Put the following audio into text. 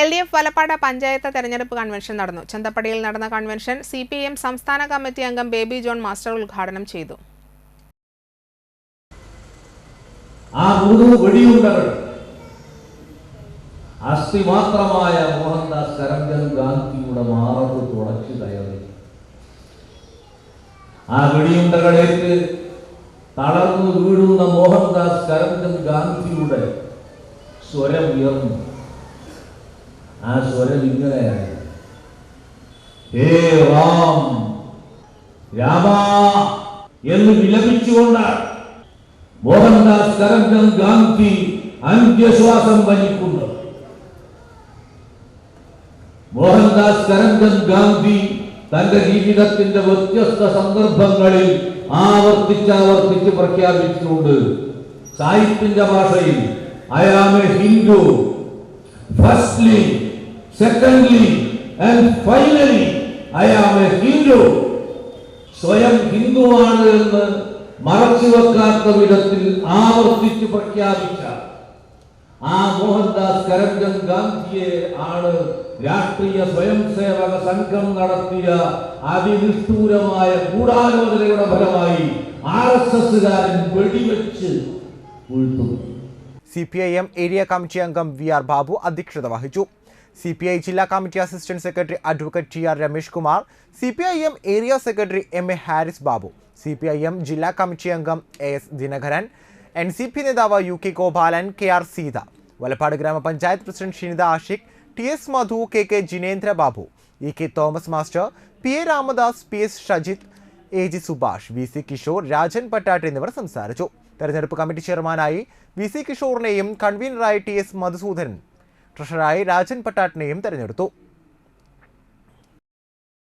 L D F Valappad panchayat തെരഞ്ഞെടുപ്പ് convention നടന്നു. ചന്തപ്പടിയിൽ നടന്ന കൺവെൻഷൻ സി പി എം സംസ്ഥാന കമ്മിറ്റി അംഗം ബേബി ജോൺ മാസ്റ്റർ ഉദ്ഘാടനം ചെയ്തു. ആ മൂന്ന് വെടിയുണ്ടകൾ അസ്ഥിമാത്രമായ മോഹൻദാസ് കരംചന്ദ് ഗാന്ധിയുടെ മാറത്ത് തുടച്ചു കയറി. ആ വെടിയുണ്ടകളേറ്റ് തളർന്നു വീഴുന്ന മോഹൻദാസ് കരംചന്ദ് ഗാന്ധിയുടെ സ്വരം ഉയർന്നു ആ സ്വരം ഇങ്ങനെയാണ് ഹേ റാം രാമ എന്ന് വിലപിച്ചുകൊണ്ട് മോഹൻദാസ് കരംചന്ദ് ഗാന്ധി അന്ത്യശ്വാസം വലിക്കുന്നു മോഹൻദാസ് കരംചന്ദ് ഗാന്ധി തന്റെ ജീവിതത്തിന്റെ വ്യത്യസ്ത സന്ദർഭങ്ങളിൽ ആവർത്തിച്ചാവർത്തിച്ച് പ്രഖ്യാപിച്ചിട്ടുണ്ട് സാഹിത്യത്തിന്റെ ഭാഷയിൽ I am a Hindu firstly secondly and finally I am a Hindu സ്വയം ഹിന്ദുവാണ് എന്ന് മറച്ചു വെക്കാത്ത വിധത്തിൽ ആവർത്തിച്ച് പ്രഖ്യാപിച്ച ആ മോഹൻദാസ് കരംചന്ദ് ഗാന്ധിയെ ആണ് രാഷ്ട്രീയ സ്വയം സേവക സംഘം നടത്തിയ അതിനിഷ്ഠൂരമായ ഗൂഢാലോചനയുടെ ഫലമായി ആർ എസ് എസുകാരൻ വെടിവെച്ച് വീഴ്ത്തുന്നു C P I M area committee അംഗം വി ആർ ബാബു അധ്യക്ഷത വഹിച്ചു. സി പി ഐ ജില്ലാ committee assistant secretary advocate T R Ramesh Kumar C P I M area secretary M A Haris Babu C P I M ജില്ലാ committee അംഗം A S Dinakaran N C P നേതാവ് U K Gopalan K R Seetha Valappad ഗ്രാമപഞ്ചായത്ത് president Shinitha Ashiq T S Madhu K K Jinendra Babu E K Thomas master P A Ramadas P S Shajith A G Subhash V C Kishore Rajan Pattat എന്നിവർ സംസാരിച്ചു. തെരഞ്ഞെടുപ്പ് committee ചെയർമാനായി V C കിഷോറിനെയും കൺവീനറായി T S Madhusoodanan ട്രഷററായി രാജൻ പട്ടാട്ടിനെയും തെരഞ്ഞെടുത്തു.